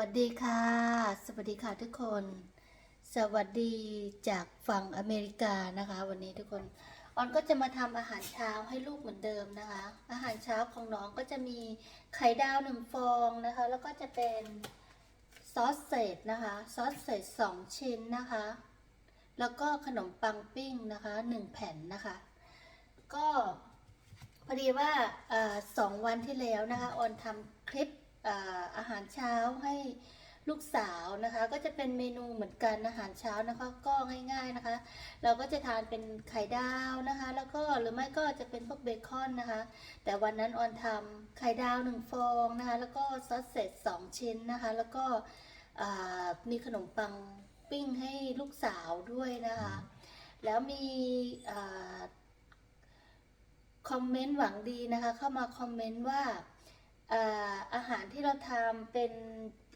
วัสดีค่ะ สวัสดีค่ะทุกคน สวัสดีจากฝั่งอเมริกานะคะ วันนี้ทุกคนออนก็จะมาทำอาหารเช้าให้ลูกเหมือนเดิมนะคะ อาหารเช้าของน้องก็จะมีไข่ดาวหนึ่งฟองนะคะ แล้วก็จะเป็นซอสเศษนะคะซอสเศษสองชิ้นนะคะ แล้วก็ขนมปังปิ้งนะคะหนึ่งแผ่นนะคะ ก็พอดีว่าสองวันที่แล้วนะคะออนทำคลิป อาหารเช้าให้ลูกสาวนะคะ ก็จะเป็นเมนูเหมือนกันอาหารเช้านะคะ ก็ง่าย ๆนะคะ เราก็จะทานเป็นไข่ดาวนะคะ แล้วก็หรือไม่ก็จะเป็นพวกเบคอนนะคะ แต่วันนั้นออนทำไข่ดาวหนึ่งฟองนะคะ แล้วก็ซอสเสร็จสองชิ้นนะคะ แล้วก็มีขนมปังปิ้งให้ลูกสาวด้วยนะคะ แล้วมีคอมเมนต์หวังดีนะคะ เข้ามาคอมเมนต์ว่า อาหารที่เราทำเป็น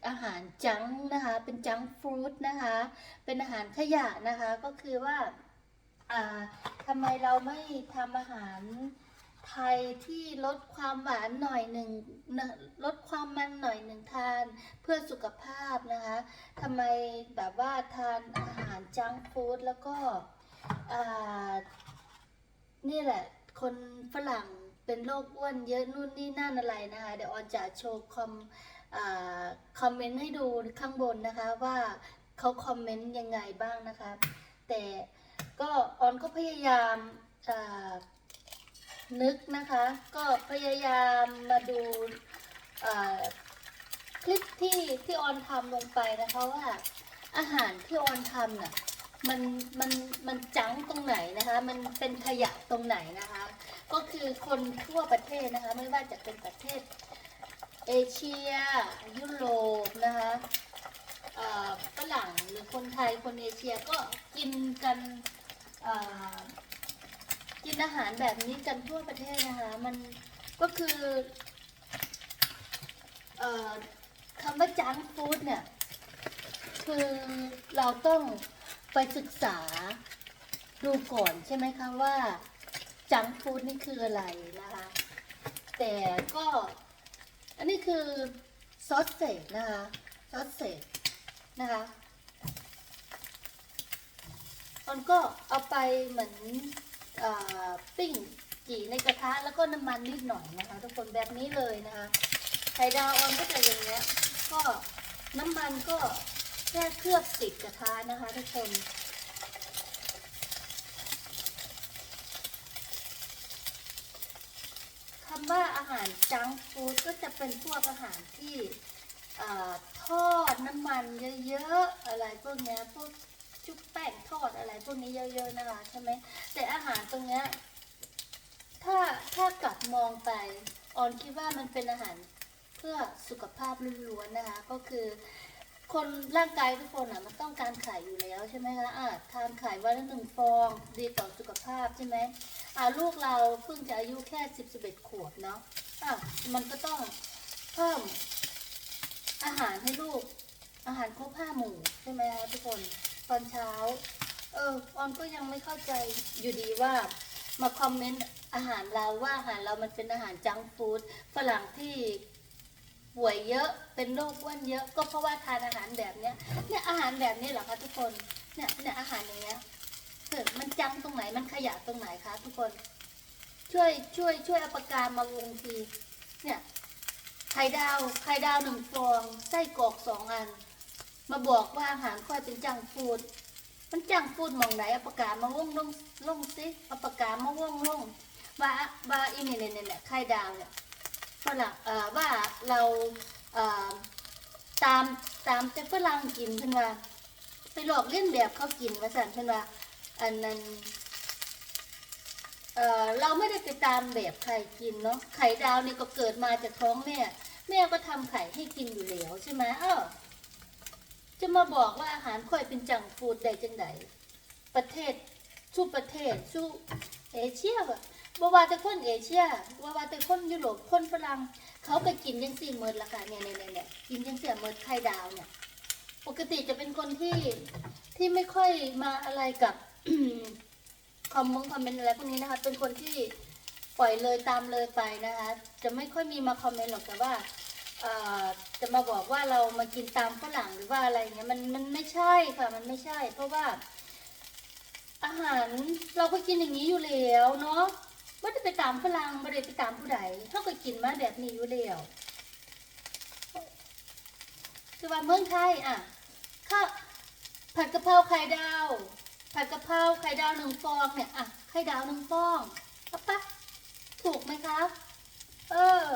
อาหารจังนะคะ เป็นจังฟรุตนะคะ เป็นอาหารขยะนะคะ ก็คือว่าทำไมเราไม่ทำอาหารไทยที่ลดความหวานหน่อยหนึ่งลดความมันหน่อยหนึ่งทานเพื่อสุขภาพนะคะทำไมแบบว่าทานอาหารจังฟู้ดแล้วก็นี่แหละคนฝรั่ง เป็นโรคอ้วนเยอะนู่นนี่นั่นอะไรนะคะ เดี๋ยวออนจะโชว์คอมอคอมเมนต์ให้ดูข้างบนนะคะว่าเขาคอมเมนต์ยังไงบ้างนะคะ แต่ก็ออนก็พยายามนึกนะคะ ก็พยายามมาดูคลิปที่ที่ออนทำลงไปนะคะว่าอาหารที่ออนทำน่ะมันมันมันจังตรงไหนนะคะ มันเป็นขยะตรงไหนนะคะ ก็คือคนทั่วประเทศนะคะ ไม่ว่าจะเป็นประเทศเอเชีย ยุโรปนะคะฝรั่งหรือคนไทยคนเอเชียก็กินกันกินอาหารแบบนี้กันทั่วประเทศนะคะ มันก็คือคำว่าจังฟู้ดเนี่ย คือเราต้องไปศึกษาดูก่อนใช่ไหมคะว่า จังฟู้ดนี่คืออะไรนะคะ แต่ก็ อันนี้คือซอสเศษนะคะซอสเศษนะคะมันก็เอาไปเหมือนอปิ้งจีในกระทะแล้วก็น้ำมันนิดหน่อยนะคะ ทุกคนแบบนี้เลยนะคะไข่ดาวออนก็จะอย่างเงี้ยก็น้ำมันก็แค่เคลือบติดกระทะนะคะ ทุกคน คำว่าอา หารจังฟู้ดก็จะเป็นพวกอาหารที่ทอดน้ำมันเยอะๆอะไรพวกเนี้ยพวกชุบแป้งทอดอะไรพวกนี้เยอะๆนะคะใช่ไหมแต่อาหารตรงเนี้ยถ้าถ้ากลับมองไปออนคิดว่ามันเป็นอาหารเพื่อสุขภาพล้วนๆนะคะ ก็คือ คนร่างกายทุกคนอะมันต้องการไข่อยู่แล้วใช่ไหมคะอะทานไข่วันละหนึ่งฟองดีต่อสุขภาพใช่ไหมอ่าลูกเราเพิ่งจะอายุแค่สิบสิบเอ็ดขวบเนาะอะมันก็ต้องเพิ่มอาหารให้ลูก อาหารครบห้าหมู่ใช่ไหมคะทุกคนตอนเช้า เออออนก็ยังไม่เข้าใจอยู่ดีว่ามาคอมเมนต์อาหารเราว่าอาหารเรามันเป็นอาหารจังฟู้ดฝรั่งที่ ป่วยเยอะเป็นโรคอ้วนเยอะ ก็เพราะว่าทานอาหารแบบเนี้ยเนี่ยอาหารแบบนี้เหรอคะทุกคนเนี่ยเนี่ยอาหารอย่างเงี้ยเกิดมันจังตรงไหนมันขยะตรงไหนคะทุกคน ช่วยช่วยช่วยเอาปากกามาวงทีเนี่ยไข่ดาวไข่ดาวหนึ่งฟองไส้กรอกสองอัน มาบอกว่าอาหารค่อยเป็นจังฟูดมันจังฟูดมองไหนเอาปากกามาวงลงลงสิเอาปากกามาวงลงว่าว่าอีเนี่ยเนี่ยเนี่ยไข่ดาวเนี่ย ฝรั่งเอ่อว่าเราเอ่อตามตามแต่ฝรั่งกินเพิ่นว่า ไปหลอกเล่นแบบเขากินมาสั่นเพิ่นว่า อันนั้นเอ่อเราไม่ได้ไปตามแบบใครกินเนาะไข่ดาวนี่ก็เกิดมาจากท้องแม่แม่ก็ทำไข่ให้กินอยู่แล้วใช่ไหมเออจะมาบอกว่าอาหารค่อยเป็นจังฟูดได้จังไดประเทศสู้ประเทศสู้เอเชียแบ บ่ว่าแต่คนเอเชียบ่ว่าแต่คนยุโรปคนฝรั่งเขาก็กินยังสี่เมิดละค่ะเนี่ยเนี่ยเนี่ยเนี่ยกินยังเสี่ยเมิดไข่ดาวเนี่ย ปกติจะเป็นคนที่ที่ไม่ค่อยมาอะไรกับคอมมงคอมเมนต์อะไรพวกนี้นะคะ เป็นคนที่ปล่อยเลยตามเลยไปนะคะ จะไม่ค่อยมีมาคอมเมนต์หรอกแต่ว่าจะมาบอกว่าเรามากินตามฝรั่งหรือว่าอะไรเงี้ยมันมันไม่ใช่ค่ะมันไม่ใช่ เพราะว่าอาหารเราก็กินอย่างนี้อยู่แล้วเนาะ ไม่ได้ไปตามฝรั่งไม่ได้ไปตามผู้ใดเขาก็กินมาแบบนี้อยู่แล้วคือว่าเมืองไทยอะข้าผัดกะเพราไข่ดาว ผัดกะเพราไข่ดาวหนึ่งฟองเนี่ยอะไข่ดาวหนึ่งฟองเอาปะถูกไหมคะเออ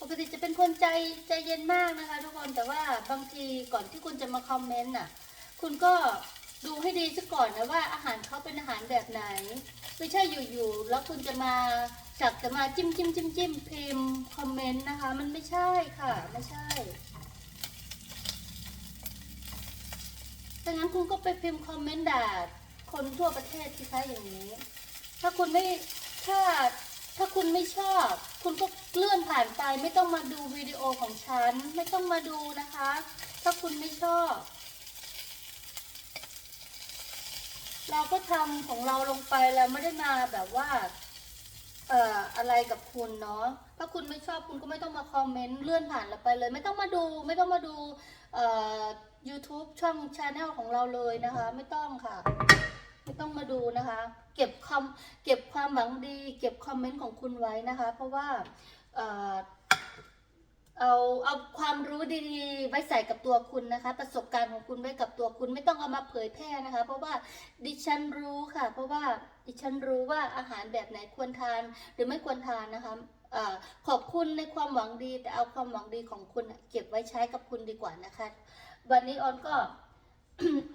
ปกติจะเป็นคนใจใจเย็นมากนะคะ ทุกคนแต่ว่าบางทีก่อนที่คุณจะมาคอมเมนต์น่ะ คุณก็ ดูให้ดีซะก่อนนะว่าอาหารเขาเป็นอาหารแบบไหน ไม่ใช่อยู่ๆแล้วคุณจะมาสักแต่มาจิ้มจิ้มจิ้มจิ้มพิมพ์คอมเมนต์นะคะ มันไม่ใช่ค่ะ ไม่ใช่ดังนั้นคุณก็ไปพิมพ์คอมเมนต์ด่าคนทั่วประเทศที่ใช้อย่างนี้ ถ้าคุณไม่ถ้าถ้าคุณไม่ชอบ คุณก็เลื่อนผ่านไป ไม่ต้องมาดูวิดีโอของฉัน ไม่ต้องมาดูนะคะ ถ้าคุณไม่ชอบ เราก็ทำของเราลงไปแล้วไม่ได้มาแบบว่า เอ่ออะไรกับคุณเนาะถ้าคุณไม่ชอบคุณก็ไม่ต้องมาคอมเมนต์เลื่อนผ่านเราไปเลย ไม่ต้องมาดู ไม่ต้องมาดูเอ่อ YouTube ช่องชาแนลของเราเลยนะคะ ไม่ต้องค่ะ ไม่ต้องมาดูนะคะ เก็บคำเก็บความหวังดี เก็บคอมเมนต์ของคุณไว้นะคะ เพราะว่าเอ่อ เอาเอาความรู้ดีๆ ไว้ใส่กับตัวคุณนะคะ ประสบการณ์ของคุณไว้กับตัวคุณไม่ต้องเอามาเผยแพร่นะคะ เพราะว่าดิฉันรู้ค่ะ เพราะว่าดิฉันรู้ว่าอาหารแบบไหนควรทาน หรือไม่ควรทานนะคะอขอบคุณในความหวังดีแต่เอาความหวังดีของคุณเก็บไว้ใช้กับคุณดีกว่านะคะ วันนี้ออนก็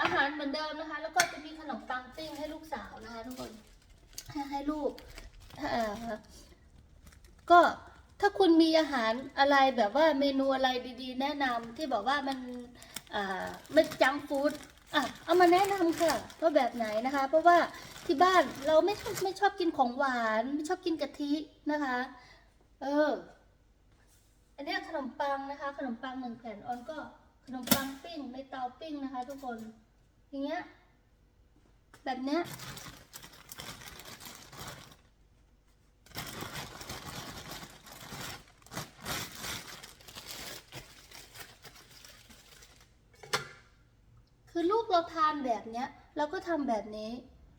อาหารเหมือนเดิมนะคะ แล้วก็จะมีขนมปังปิ้งให้ลูกสาวนะคะทุกคนให้ให้ลูกก็ ถ้าคุณมีอาหารอะไรแบบว่าเมนูอะไรดีๆ แนะนำที่บอกว่ามันไม่จังฟู้ดอะเอามาแนะนำค่ะว่าแบบไหนนะคะ เพราะว่าที่บ้านเราไม่ชอบไม่ชอบกินของหวาน ไม่ชอบกินกะทินะคะ เออ อันนี้ขนมปังนะคะ ขนมปังหนึ่งแผ่นออนก็ขนมปังปิ้งในเตาปิ้งนะคะ ทุกคนอย่างเงี้ยแบบเนี้ยคือลูก เราทานแบบเนี้ย เราก็ทำแบบนี้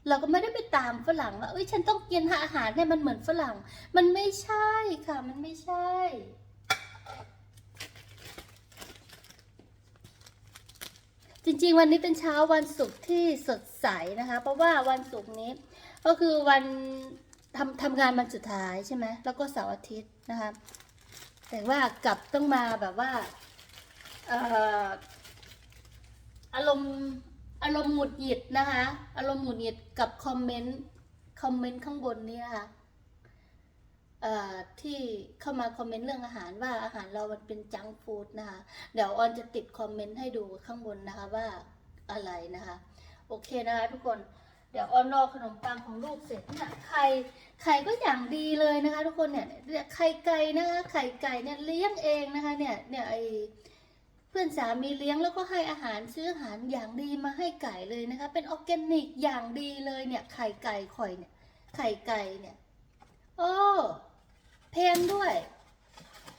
เราก็ไม่ได้ไปตามฝรั่งว่าเอ้ยฉันต้องกินอาหารเนี่ยมันเหมือนฝรั่ง มันไม่ใช่ค่ะ มันไม่ใช่จริงๆ วันนี้เป็นเช้าวันศุกร์ที่สดใสนะคะ เพราะว่าวันศุกร์นี้ก็คือวันทำทำงานวันสุดท้ายใช่ไหมแล้วก็เสาร์อาทิตย์นะคะ แต่ว่ากลับต้องมาแบบว่าอออารมณ์ อารมณ์หงุดหงิดนะคะ อารมณ์หงุดหงิดกับคอมเมนต์คอมเมนต์ข้างบนนี้นะคะเอ่อที่เข้ามาคอมเมนต์เรื่องอาหารว่าอาหารเรามันเป็นจังฟู้ดนะคะ เดี๋ยวออนจะติดคอมเมนต์ให้ดูข้างบนนะคะว่าอะไรนะคะ โอเคนะคะทุกคนเดี๋ยวออนรอขนมปังของลูกเสร็จเนี่ยไข่ไข่ก็อย่างดีเลยนะคะ ทุกคนเนี่ยไข่ไก่นะคะไข่ไก่เนี่ยเลี้ยงเองนะคะเนี่ยเนี่ยไอ พื่อนสามีเลี้ยงแล้วก็ให้อาหารซื้ออาหารอย่างดีมาให้ไก่เลยนะคะ เป็นออร์แกนิกอย่างดีเลยเนี่ย ไข่ไก่ข่อยเนี่ย ไข่ไก่เนี่ย โอ้แพงด้วย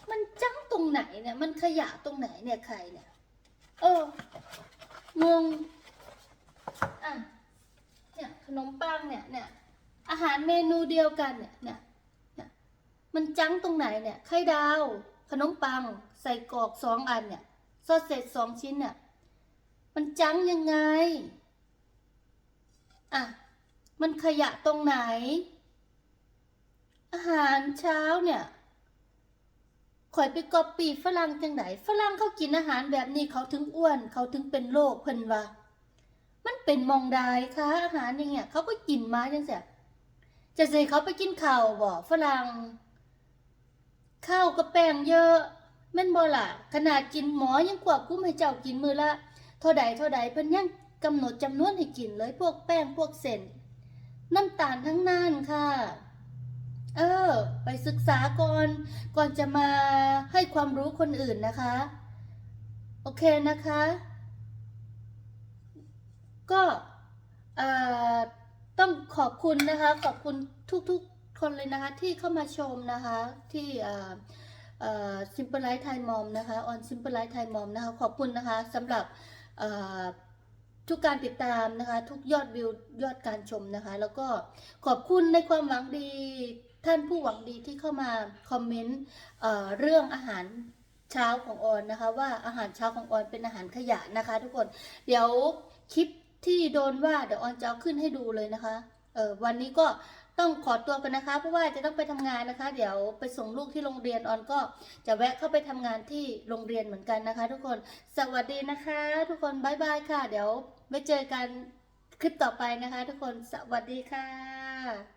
มันจังตรงไหนเนี่ย มันขยะตรงไหนเนี่ยไข่เนี่ยเอองงอะเนี่ยขนมปังเนี่ยเนี่ยอาหารเมนูเดียวกันเนี่ยเนี่ยเนี่ยมันจังตรงไหนเนี่ยไข่ดาว ขนมปัง ใส่กรอกสองอันเนี่ย ซอสเสร็จสองชิ้นเนี่ยมันจังยังไง อะ มันขยะตรงไหน อาหารเช้าเนี่ยข่อยไปกอบปีฝรั่งจังไหนฝรั่งเขากินอาหารแบบนี้เขาถึงอ้วน เขาถึงเป็นโรคเพิ่นว่ามันเป็นมองไดคะอาหารอย่างเงี้ยเขาก็กินมาจังเสียจะใส่เขาไปกินข้าวบ่ฝรั่งข้าวกับแป้งเยอะ แม่นบ่ล่ะขนาดกินหมอยังกว่ากุ้มให้เจ้ากินมือละเท่าใดเท่าใดเพิ่นยังกำหนดจำนวนให้กินเลยพวกแป้งพวกเส้นน้ำตาลทั้งนั้นค่ะ เออ ไปศึกษาก่อน ก่อนจะมาให้ความรู้คนอื่นนะคะ โอเคนะคะ ก็ต้องขอบคุณนะคะ ขอบคุณทุกๆคนเลยนะคะ ที่เข้ามาชมนะคะ ที่ ซิมเปิลไลท์ไทยมอมนะคะออนซิมเปิลไลท์ไทยมอมนะคะขอบคุณนะคะสำหรับทุกการติดตามนะคะ ทุกยอดวิวยอดการชมนะคะ แล้วก็ขอบคุณในความหวังดีท่านผู้หวังดีที่เข้ามาคอมเมนต์เรื่องอาหารเช้าของออนนะคะว่าอาหารเช้าของออนเป็นอาหารขยะนะคะ ทุกคนเดี๋ยวคลิปที่โดนว่าเดี๋ยวออนจะเอาขึ้นให้ดูเลยนะคะวันนี้ก็ ต้องขอตัวกันนะคะ เพราะว่าจะต้องไปทำงานนะคะ เดี๋ยวไปส่งลูกที่โรงเรียนออนก็จะแวะเข้าไปทำงานที่โรงเรียนเหมือนกันนะคะ ทุกคนสวัสดีนะคะ ทุกคนบายบายค่ะ เดี๋ยวไว้เจอกันคลิปต่อไปนะคะ ทุกคนสวัสดีค่ะ